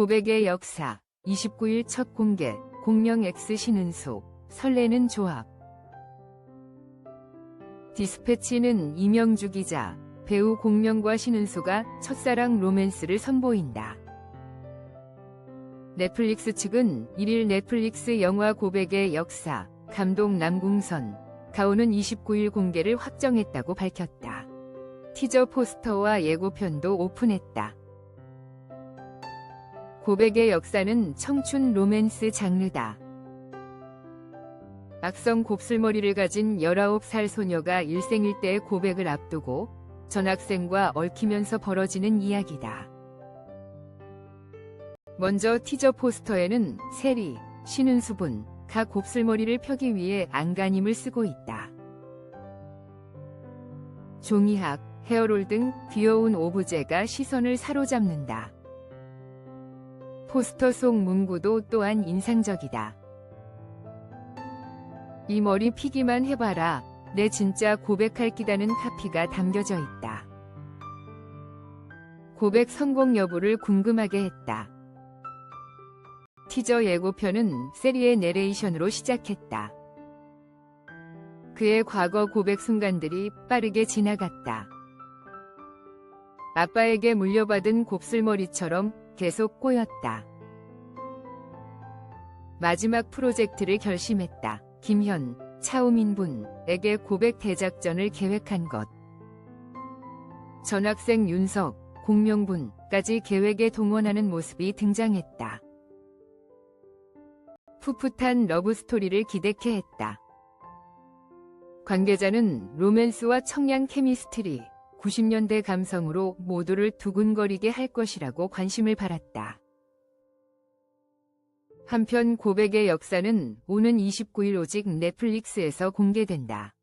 고백의 역사 29일 첫 공개 공명 X 신은수 설레는 조합 디스패치는 이명주 기자 배우 공명과 신은수가 첫사랑 로맨스를 선보인다. 넷플릭스 측은 1일 넷플릭스 영화 고백의 역사 감독 남궁선 가오는 29일 공개를 확정했다고 밝혔다. 티저 포스터와 예고편도 오픈했다. 고백의 역사는 청춘 로맨스 장르다. 악성 곱슬머리를 가진 19살 소녀가 일생일 대의 고백을 앞두고 전학생과 얽히면서 벌어지는 이야기다. 먼저 티저 포스터에는 세리, 신은수분, 각 곱슬머리를 펴기 위해 안간힘을 쓰고 있다. 종이학, 헤어롤 등 귀여운 오브제가 시선을 사로잡는다. 포스터 속 문구도 또한 인상적이다. 이 머리 피기만 해봐라. 내 진짜 고백할 기다는 카피가 담겨져 있다. 고백 성공 여부를 궁금하게 했다. 티저 예고편은 세리의 내레이션으로 시작했다. 그의 과거 고백 순간들이 빠르게 지나갔다. 아빠에게 물려받은 곱슬머리처럼 계속 꼬였다. 마지막 프로젝트를 결심했다. 김현, 차우민분에게 고백 대작전을 계획한 것. 전학생 윤석, 공명분까지 계획에 동원하는 모습이 등장했다. 풋풋한 러브스토리를 기대케 했다. 관계자는 로맨스와 청량 케미스트리, 90년대 감성으로 모두를 두근거리게 할 것이라고 관심을 받았다. 한편 고백의 역사는 오는 29일 오직 넷플릭스에서 공개된다.